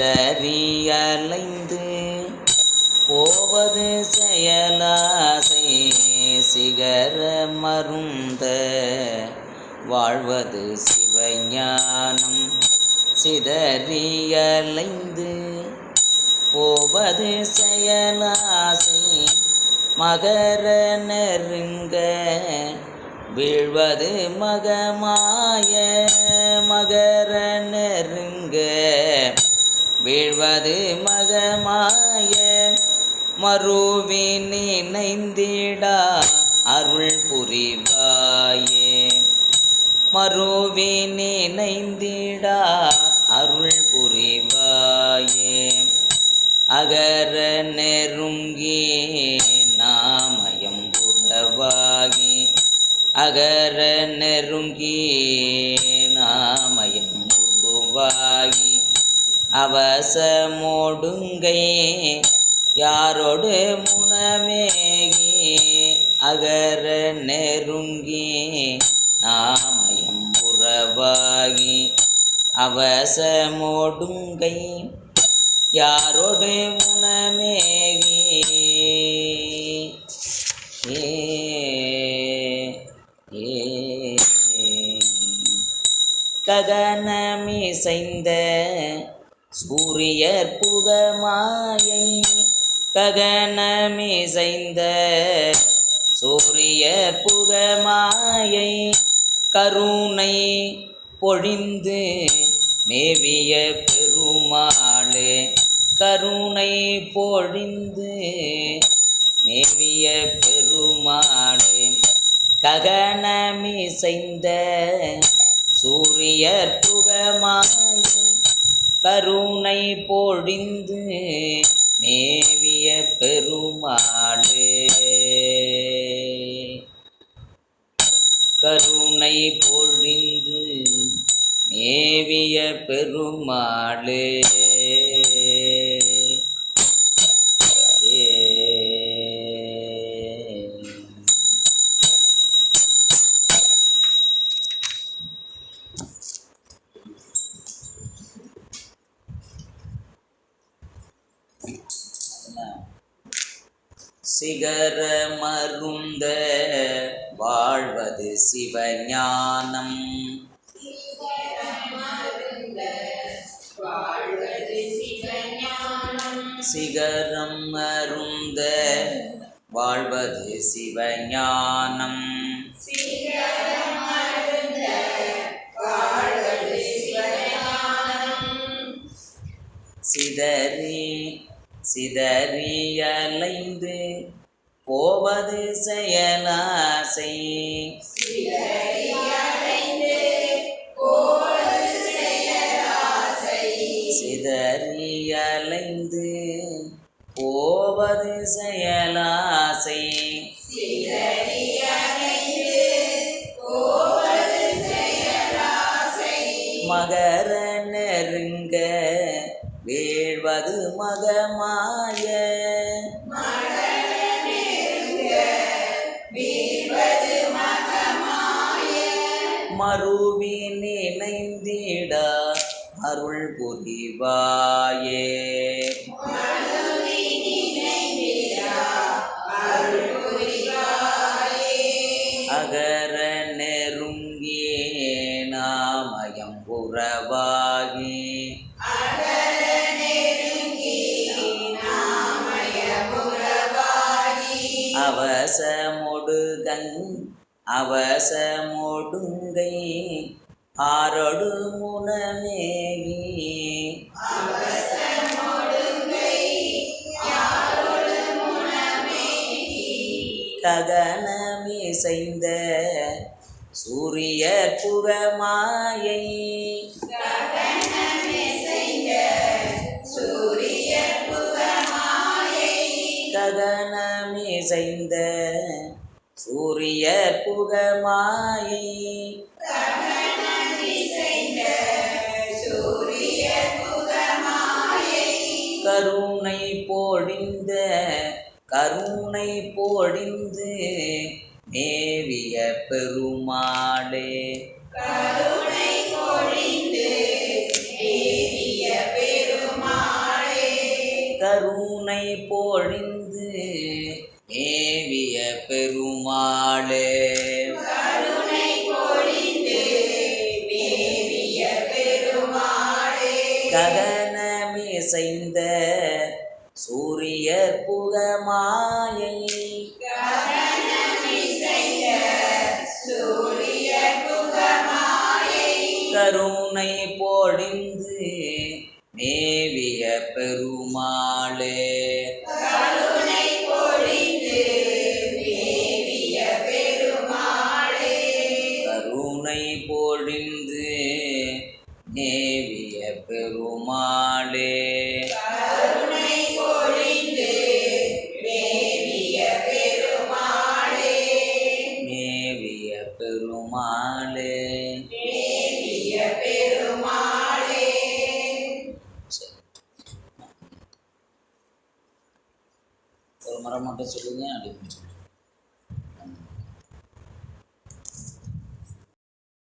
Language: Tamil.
சிதறியலைந்து போவது செயலாசை சிகர மருந்த வாழ்வது சிவஞானம். சிதறியலைந்து போவது செயலாசை மகர நெருங்க வீழ்வது மகமாய மகர நெருங்க வீழ்வது மகமாய. மறுவி நினைந்திடா அருள் புரிவாயே. மறுவி நினைந்திடா அருள் புரிவாயே. அகர நெருங்கி நாமயம் புறவாகி அகர நெருங்கி நாமயம் உருவாகி. அவசமோடுங்கை. யாரோடு முனமேகி அகர நெருங்கி. நாமயம் உறவாகி அவசமோடுங்கை. யாரோடு முனமேகி ஏ ஏ. ககனமிசைந்த சூரியர் புக மாயை ககனமிசைந்த சூரியர் புக மாயை கருணை பொழிந்து மேவிய பெருமாளே கருணை பொழிந்து மேவிய பெருமாளே ககனமிசைந்த சூரியர் புகமாய் கருணை பொழிந்து மேவிய பெருமாளே. கருணை சிகர மருந்த வாழ்வது சிவஞானம். சிகரம் மருந்த வாழ்வது சிவஞானம். சிதறி சிதறியலைந்து போவது செயலாசை. சிதறியலைந்து போவது செயலாசை. மகர நெருங்க வீழ்வது மகமாய. மறுவி நினைந்திட அருள் புரிவாயே அவசமொடுகங் அவசமொடுங்கை ஆரொடு முனமேகி ககனமிசைந்த சூரிய புகமாயை ககனமிசைந்த சூரிய புகமாயை. கருணை பொழிந்த கருணை பொழிந்து மேவிய பெருமாளே. கருணை பொழிந்து மேவிய பெருமாளே. பொழிந்து மேவிய ககனமிசைந்த சூரியர் புகமாயை. கருணை பொழிந்து மேவிய பெருமா மரம் மட்டும் சொல்லுங்க அப்படின்னு சொல்லுங்க